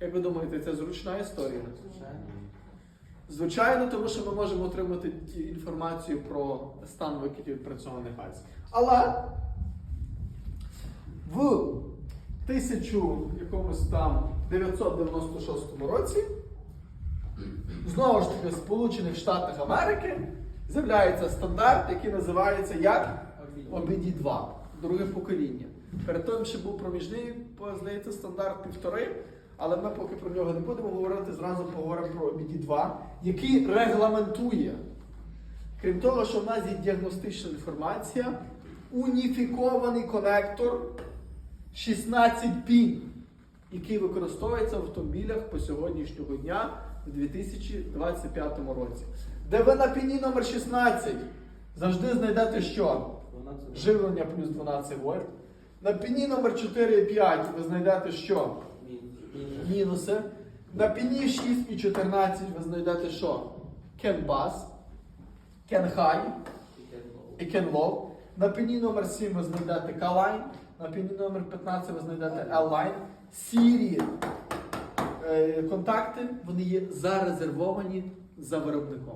Як ви думаєте, це зручна історія? Звичайно. Звичайно, тому що ми можемо отримати інформацію про стан викидів відпрацьованих газів. Але в 1000 якомусь там 996 році знову ж таки в Сполучених Штатах Америки з'являється стандарт, який називається як обіді 2 друге покоління. Перед тим ще був проміжний, здається, стандарт півтори, але ми поки про нього не будемо говорити, зразу поговоримо про обіді 2 який регламентує. Крім того, що в нас є діагностична інформація, уніфікований конектор 16 пін, який використовується в автомобілях по сьогоднішнього дня в 2025 році. Де ви на піні номер 16 завжди знайдете що? Живлення плюс 12 вольт. На піні номер 4 і 5 ви знайдете що? Мінус. Мінуси. На піні 6 і 14 ви знайдете що? Can Bass, Can High і Can Low. На піні номер 7 ви знайдете K-Line. На піні номер 15 ви знайдете L-Line. Сірі е, контакти, вони є зарезервовані за виробником.